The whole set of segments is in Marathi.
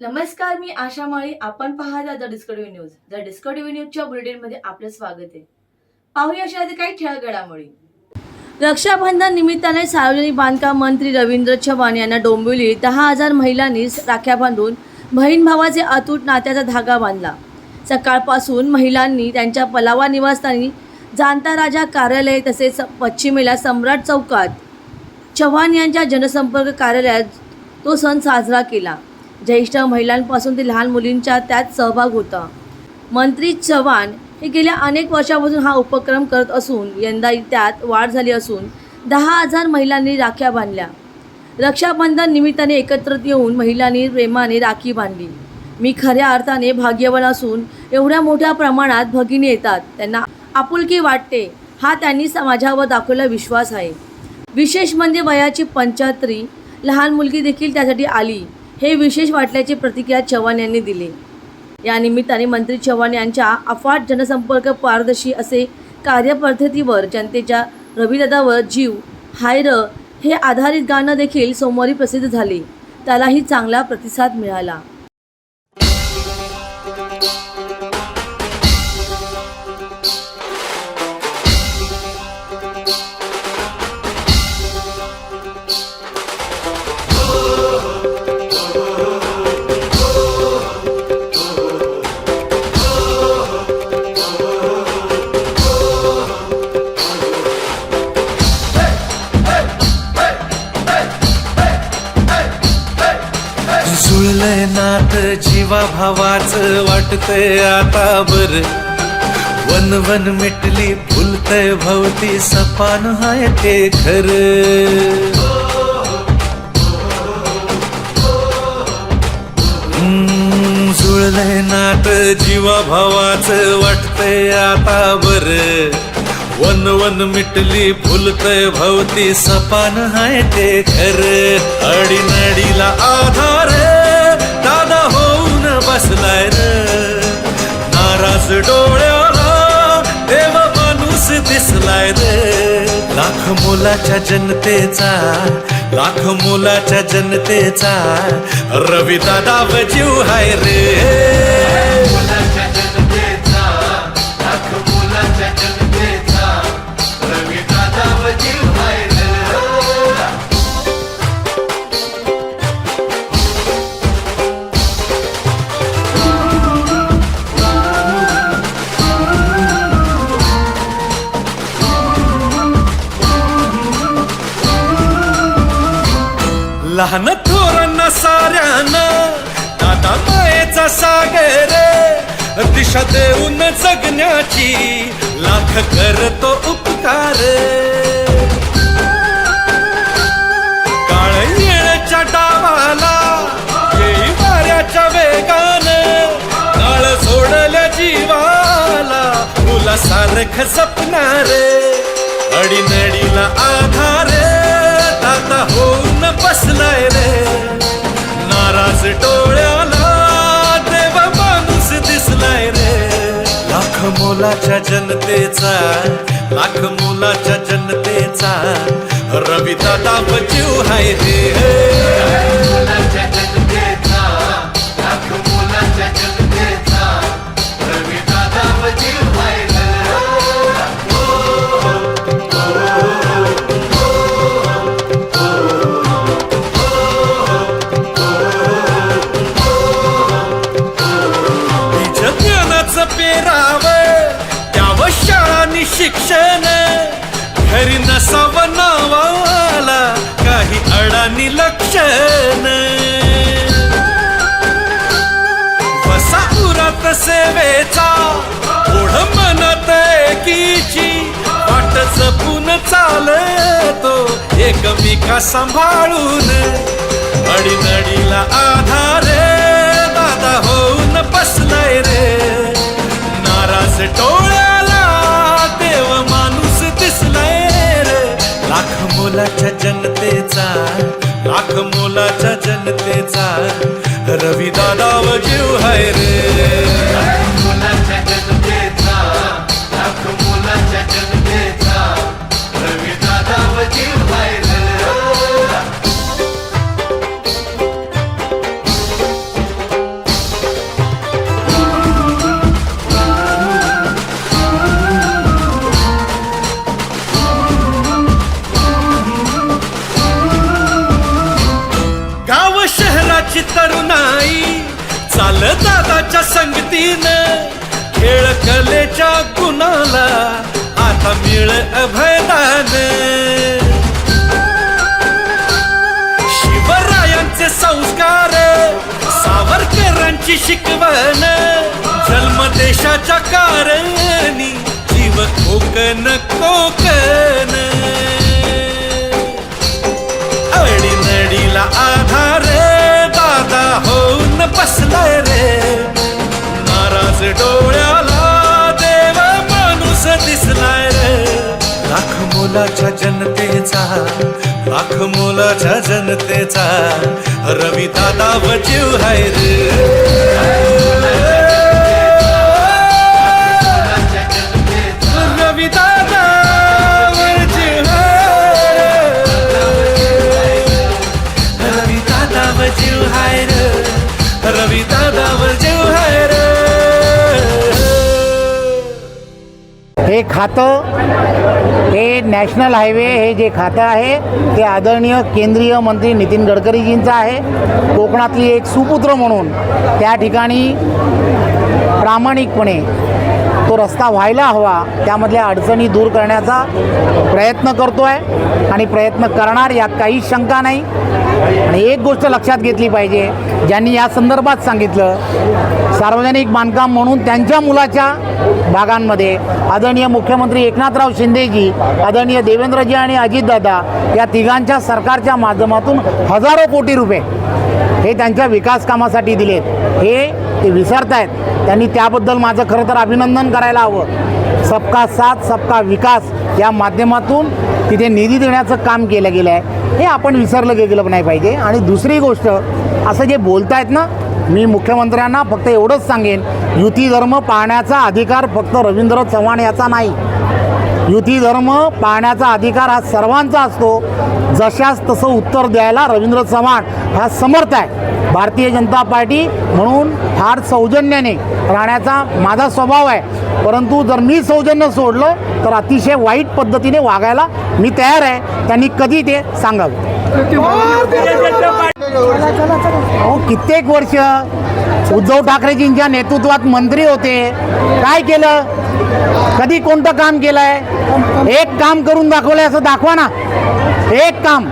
नमस्कार मी आशा माळी. आपण पाहता the Discovery News. The Discovery न्यूजच्या बुलेटिनमध्ये आपलं स्वागत आहे. पाहूया अशा काही ठळक घडामोडी रक्षाबंधन निमित्ताने सार्वजनिक बांधकाम मंत्री रवींद्र चव्हाण यांना डोंबिवली दहा हजार महिलांनी राख्या बांधून बहीण भावाचे अतूट नात्याचा धागा बांधला. सकाळपासून महिलांनी त्यांच्या पलावा निवासस्थानी जाणता राजा कार्यालय तसेच पश्चिमेला सम्राट चौकात चव्हाण यांच्या जनसंपर्क कार्यालयात तो सण साजरा केला. ज्येष्ठ महिलांपासून ते लहान मुलींचा त्यात सहभाग होता. मंत्री चव्हाण हे गेल्या अनेक वर्षापासून हा उपक्रम करत असून यंदा त्यात वाढ झाली असून दहा हजार महिलांनी राख्या बांधल्या. रक्षाबंधन निमित्ताने एकत्र येऊन महिलांनी प्रेमाने राखी बांधली. मी खऱ्या अर्थाने भाग्यवान असून एवढ्या मोठ्या प्रमाणात भगिनी येतात. त्यांना आपुलकी वाटते हा त्यांनी समाजावर दाखवलेला विश्वास आहे. विशेष म्हणजे वयाची पंचाहत्तरी लहान मुलगी देखील त्यासाठी आली. हे विशेष वाटल्याची प्रतिक्रिया चव्हाण यांनी दिली. या निमित्ताने मंत्री चव्हाण यांच्या अफाट जनसंपर्क पारदर्शी असे कार्यपद्धतीवर जनतेच्या रविदादावर जीव हायर हे आधारित गाणं देखील सोमवारी प्रसिद्ध झाले. त्यालाही चांगला प्रतिसाद मिळाला. जीवा भावाच वाटतंय आता बर. वन वन मिटली फुलतय भवती सपान हाय ते खर. जुळलंय नात जीवा भावाच वाटतय आता बर. वन वन मिटली फुलतय भवती सपान हाय ते खर. अडीनडीला आधार बसलाय र. नाराज डोळ्याला देव माणूस दिसलाय रे. लाख मोलाच्या जनतेचा लाख मोलाच्या जनतेचा रवी दादा जीव हाय रे. लहान थोरांना साऱ्यांना. दादा मायेचा सागर दिशा देऊन जगण्याची लाख करतो उपकार. काळ येण्याच्या डावाला येई वाऱ्याच्या वेगान. काळ सोडल्या जीवाला मुला सारख जपणार. अडीनडीला आ डोळ्याला देव माणूस दिसलाय रे. लाख मोलाच्या जनतेचा लाख मोलाच्या जनतेचा रवी दादा बजीव हाय रे. उरात सेवेचा ओढ म्हणत एकीची वाट जपून चालतो. एकमेका सांभाळून अडीनडीला आधार दादा होऊन बसलाय रे. नाराज टोळ्याला देव माणूस दिसलाय रे. लाख मोलाच्या जनतेचा लाख मोलाच्या जनतेचा रवी दादा जीव हाय रे. तीन खेळ कलेच्या गुणाला आता मिळ अभयदान. शिवरायांचे संस्कार सावरकरांची शिकवण जन्म देशाच्या कारणी जीव कोकण कोकण. मोलाच्या जनतेचा लाख मोलाच्या जनतेचा. रवी दादा वजीव हाय रे. रवी दादा वजीव रवी दादा वजीव हाय रे. रवी दादा वजीव हाय रे. हे खातं हे नॅशनल हायवे हे जे खातं आहे ते आदरणीय केंद्रीय मंत्री नितीन गडकरीजींचं आहे. कोकणातली एक सुपुत्र म्हणून त्या ठिकाणी प्रामाणिकपणे तो रस्ता व्हायला हवा त्यामधल्या अडचणी दूर करण्याचा प्रयत्न करतो आहे आणि प्रयत्न करणार यात काही शंका नाही. आणि एक गोष्ट लक्षात घेतली पाहिजे ज्यांनी या संदर्भात सांगितलं सार्वजनिक बांधकाम म्हणून त्यांच्या मुलाच्या भागांमध्ये आदरणीय मुख्यमंत्री एकनाथराव शिंदेजी आदरणीय देवेंद्रजी आणि अजितदादा या तिघांच्या सरकारच्या माध्यमातून हजारो कोटी रुपये हे त्यांच्या विकास कामासाठी दिलेत. हे ते विसरतायत. त्यांनी त्याबद्दल माझं खरं तर अभिनंदन करायला हवं. सबका साथ सबका विकास या माध्यमातून तिथे निधी देण्याचं काम केलं गेलं आहे. हे आपण विसरलं गेलं नाही पाहिजे. आणि दुसरी गोष्ट असं जे बोलतायत ना मी मुख्यमंत्र्यांना फक्त एवढंच सांगेन युती धर्म पाहण्याचा अधिकार फक्त रवींद्र चव्हाण याचा नाही. युती धर्म पाहण्याचा अधिकार हा सर्वांचा असतो. जशास तसं उत्तर द्यायला रवींद्र चव्हाण हा समर्थ आहे. भारतीय जनता पार्टी म्हणून फार सौजन्याने राहण्याचा माझा स्वभाव आहे. परंतु जर मी सौजन्य सोडलं तर अतिशय वाईट पद्धतीने वागायला मी तयार आहे. त्यांनी कधी ते सांगावं? अहो कित्येक वर्ष उद्धव ठाकरेजींच्या नेतृत्वात मंत्री होते. काय केलं? कधी कोणतं काम केलंय? एक काम करून दाखवलंय असं दाखवा ना. काम.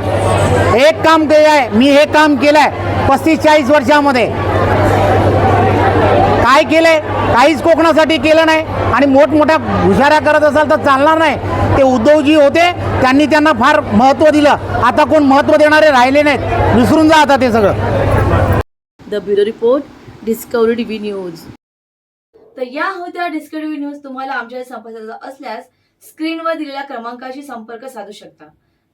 एक काम केलं आहे मी हे काम केलंय पस्तीस चाळीस वर्षामध्ये. काय केलंय? काहीच कोकणासाठी केलं नाही. आणि मोठमोठ्या हुशाऱ्या करत असाल तर चालणार नाही. ते उद्धवजी होते त्यांनी त्यांना फार महत्त्व दिलं. आता कोण महत्त्व देणारे राहिले नाहीत. विसरून जा आता ते सगळं. The bureau report Discovery TV News. तर या होत्या डिस्कवरी न्यूज तुम्हाला आमच्या संपर्क असल्यास स्क्रीनवर दिलेल्या क्रमांकाशी संपर्क साधू शकता.